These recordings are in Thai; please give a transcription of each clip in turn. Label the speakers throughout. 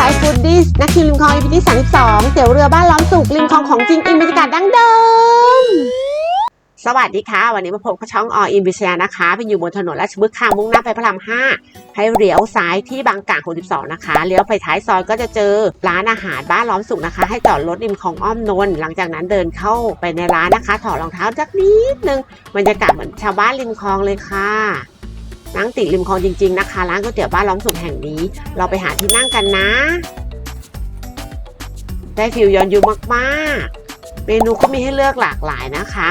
Speaker 1: แนลไซฟูดดิสนักชิมริมคลอง EP ที่32เตี๋ยวเรือบ้านล้อมสุกริมคลองของจริงอินบรรยากาศดั้งเดิม สวัสดีค่ะ วันนี้มาพบกับช่องออินบิชียนะคะ เป็นอยู่บนถนนราชบุรีค่ะมุ่งหน้าไปพระราม5ให้เลี้ยวซ้ายที่บางกลาง62นะคะ เลี้ยวไปท้ายซอยก็จะเจอร้านอาหารบ้านล้อมสุกนะคะ ให้จอดรถริมคลองอ้อมนนท์หลังจากนั้นเดินเข้าไปในร้านนะคะ ถอดรองเท้าจักนิดนึง บรรยากาศเหมือนชาวบ้านริมคลองเลยค่ะ นั่งติดริมคลองจริง ๆนะคะ ร้านก๋วยเตี๋ยวบ้านล้อมสุกแห่งนี้ เราไปหาที่นั่งกันนะ ได้ฟิลย้อนยุคมากๆ เมนูก็มีให้เลือกหลากหลายนะคะ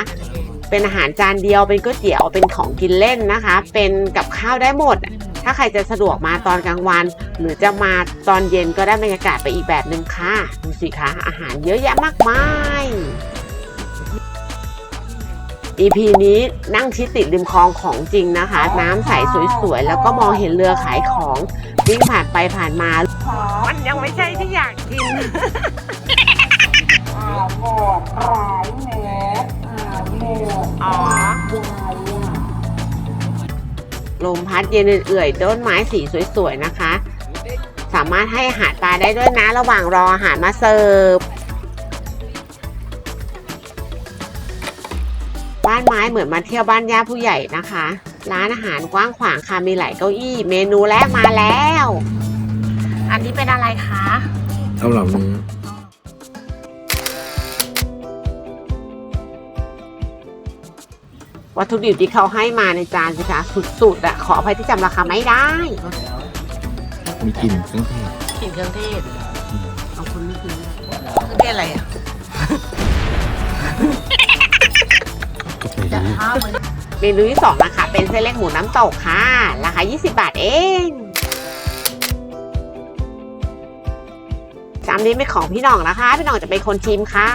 Speaker 1: เป็นอาหารจานเดียวเป็นก๋วยเตี๋ยวเป็นของกินเล่นนะคะ เป็นกับข้าวได้หมด ถ้าใครจะสะดวกมาตอนกลางวัน หรือจะมาตอนเย็นก็ได้บรรยากาศไปอีกแบบหนึ่งค่ะดูสิคะอาหารเยอะแยะมากมาย EP นี้นั่งชิดติดริมคลองของจริงนะคะ น้ำใสสวยๆ แล้วก็มองเห็นเรือขายของวิ่งผ่านไปผ่านมา มันยังไม่ใช่ที่อยากกิน
Speaker 2: อ่าหมดหลายเมตรอ่าหมด
Speaker 1: อ๋อ
Speaker 2: ยายอะ
Speaker 1: ลมพัดเย็นเอื่อยๆต้นไม้สีสวยๆนะคะ สามารถให้อาหารปลาได้ด้วยนะระหว่างรออาหารมาเสิร์ฟ บ้านไม้เหมือนมาเที่ยวบ้านญาติผู้ใหญ่นะคะ ร้านอาหารกว้างขวางค่ะมีหลายเก้าอี้ เมนูแรกมาแล้ว อันนี้เป็นอะไรคะ
Speaker 3: เอาเหล่านี้
Speaker 1: วัตถุดิบที่เขาให้มาในจานสิคะสุดๆอะขออภัยที่จำราคาไม่ได้
Speaker 3: มีกลิ่นเครื่องเทศ
Speaker 1: กลิ่นเครื่องเทศเอาคุณไม่กิน
Speaker 4: เครื่องเทศอะไรอะ
Speaker 1: เมนูที่สองนะคะเป็นเส้นเล็กหมูน้ำตกค่ะ ราคา 20 บาทเองจำนี้เป็นของพี่หน่องนะคะ พี่หน่องจะเป็นคนชิมค่ะ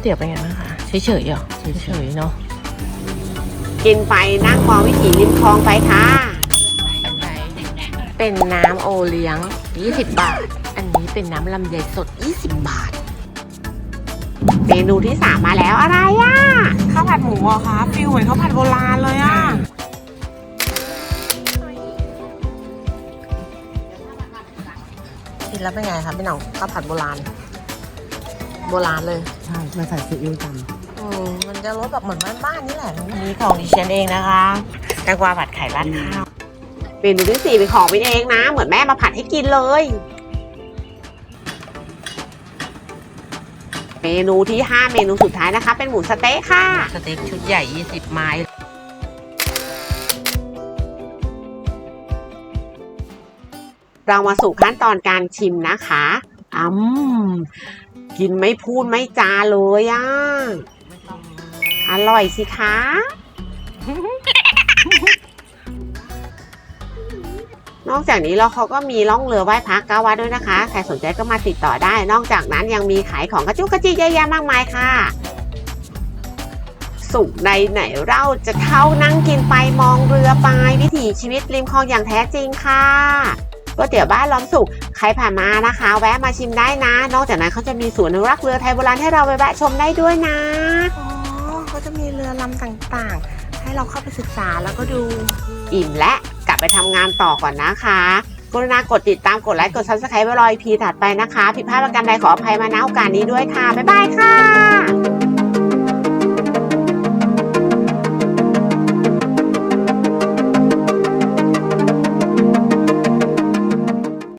Speaker 4: เตี๋ยวเป็นไงบ้างคะเฉยๆเหรอเฉยๆเนาะ
Speaker 1: กินไปนั่งมองวิถีริมคลองไปค่ะ เป็นน้ำโอเลี้ยง 20 บาท อันนี้เป็นน้ำลำไยสด 20 บาท เมนูที่สามมาแล้วอะไรอะ
Speaker 4: ข้าวผัดหมูอะคะฟิลเหมือนข้าวผัดโบราณเลยอะกินแล้วเป็นไงคะพี่หน่องข้าวผัดโบราณ โบราณเลย
Speaker 1: ใช่มาใส่ซีอิ๊วจ
Speaker 4: อืมมันจะรสแบบเหมือนบ้านๆนี่แหละอันนี้ของดิฉันเองนะคะแตงกวาผัดไข่ราดข้าวำ
Speaker 1: เมนูที่สี่เป็นของวินเองนะ เหมือนแม่มาผัดให้กินเลย เมนูที่ 5 เมนูสุดท้ายนะคะ เป็นหมูสะเต๊ะค่ะ
Speaker 4: สเต็กชุดใหญ่ 20 ไม้
Speaker 1: เรามาสู่ขั้นตอนการชิมนะคะอืมกินไม่พูดไม่จาเลยอะ อร่อยสิคะ นอกจากนี้แล้วเขาก็มีล่องเรือไหว้พระเก้าวัดด้วยนะคะ ใครสนใจก็มาติดต่อได้ นอกจากนั้นยังมีขายของกระจุกกระจิเยอะแยะมากมายค่ะ สุขในไหนเราจะเข้านั่งกินไปมองเรือไปวิถีชีวิตริมคลองอย่างแท้จริงค่ะก๋วยเตี๋ยวบ้านล้อมสุขใครผ่านมานะคะ แวะมาชิมได้นะ นอกจากนั้นเขาจะมีสวนอนุรักษ์เรือไทยโบราณให้เราไปแวะชมได้ด้วยนะ
Speaker 4: อ๋อเขาจะมีเรือลำต่างๆ ให้เราเข้าไปศึกษาแล้วก็ดู
Speaker 1: อิ่มและก ลับไปทำงานต่อก่อนนะคะกรุณากดติดตามกดไลค์กด subscribe ไว้รออีพีถัดไปนะคะ ผิดพลาดประการใดขออภัยมาณโอกาสนี้ด้วยค่ะ บ๊ายบายค่ะ